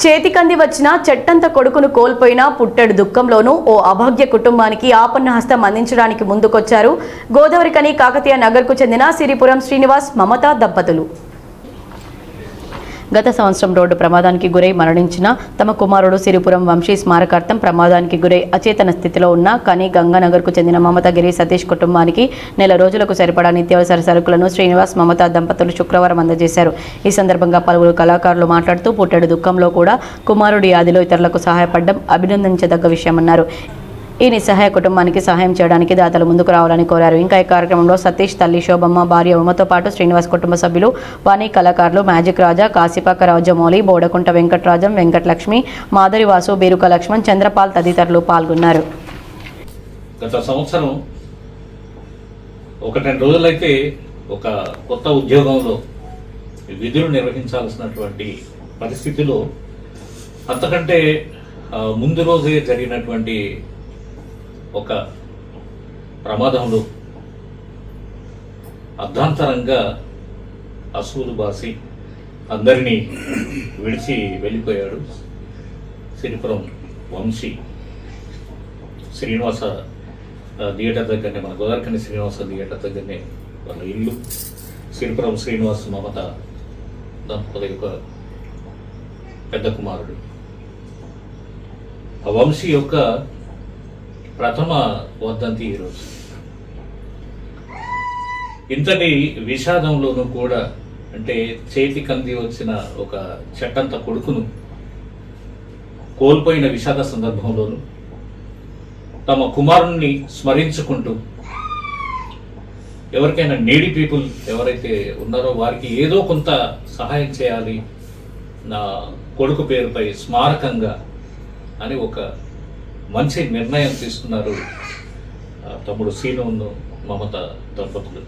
చేతికంది వచ్చిన చెట్టంత కొడుకును కోల్పోయిన పుట్టెడు దుఃఖంలోనూ ఓ అభాగ్య కుటుంబానికి ఆపన్న హస్తం అందించడానికి ముందుకొచ్చారు. గోదావరికని కాకతీయ నగర్కు చెందిన సిరిపురం శ్రీనివాస్ మమతా దంపతులు. గత సంవత్సరం రోడ్డు ప్రమాదానికి గురై మరణించిన తమ కుమారుడు సిరిపురం వంశీ స్మారకార్థం ప్రమాదానికి గురై అచేతన స్థితిలో ఉన్న కానీ గంగానగర్కు చెందిన మమతగిరి సతీష్ కుటుంబానికి నెల రోజులకు సరిపడా నిత్యావసర సరుకులను శ్రీనివాస్ మమతా దంపతులు శుక్రవారం అందజేశారు. ఈ సందర్భంగా పలువురు కళాకారులు మాట్లాడుతూ పుట్టెడు దుఃఖంలో కూడా కుమారుడి యాదిలో ఇతరులకు సహాయపడడం అభినందించదగ్గ విషయమన్నారు. ఈ నిస్సహాయ కుటుంబానికి సహాయం చేయడానికి దాతలు ముందుకు రావాలని కోరారు. ఇంకా ఈ కార్యక్రమంలో సతీష్ తల్లి శోభమ్మ భార్య ఉమతో పాటు శ్రీనివాస్ కుటుంబ సభ్యులు వాణి కళాకారులు మ్యాజిక్ రాజా కాశీపాక రాజమౌళి బోడకుంట వెంకటరాజం వెంకటలక్ష్మి మాధవి వాసు బీరుక లక్ష్మణ్ చంద్రపాల్ తదితరులు పాల్గొన్నారు. గత సంవత్సరం ఒక రెండు రోజులైతే ఒక కొత్త ఉద్యోగంలో విధులు నిర్వహించాల్సినటువంటి పరిస్థితిలో అంతకంటే ముందు రోజే జరిగినటువంటి ఒక ప్రమాదంలో అర్ధాంతరంగా అసూలు బాసి అందరినీ విడిచి వెళ్ళిపోయాడు సిరిపురం వంశీ. శ్రీనివాస థియేటర్ దగ్గరనే మన గోదావరికని శ్రీనివాస థియేటర్ దగ్గరనే వాళ్ళ ఇల్లు. సిరిపురం శ్రీనివాస మమత దంపతుల యొక్క పెద్ద కుమారుడు. ఆ వంశీ యొక్క ప్రథమ వర్ధంతి ఈరోజు ఇంతటి విషాదంలోనూ కూడా అంటే చేతి కంది వచ్చిన ఒక చెట్టంత కొడుకును కోల్పోయిన విషాద సందర్భంలోనూ తమ కుమారుణ్ణి స్మరించుకుంటూ ఎవరికైనా నేడి పీపుల్ ఎవరైతే ఉన్నారో వారికి ఏదో కొంత సహాయం చేయాలి నా కొడుకు పేరుపై స్మారకంగా అని ఒక మంచి నిర్ణయం తీసుకున్నారు తమ్ముడు సీను మమత దంపతులు.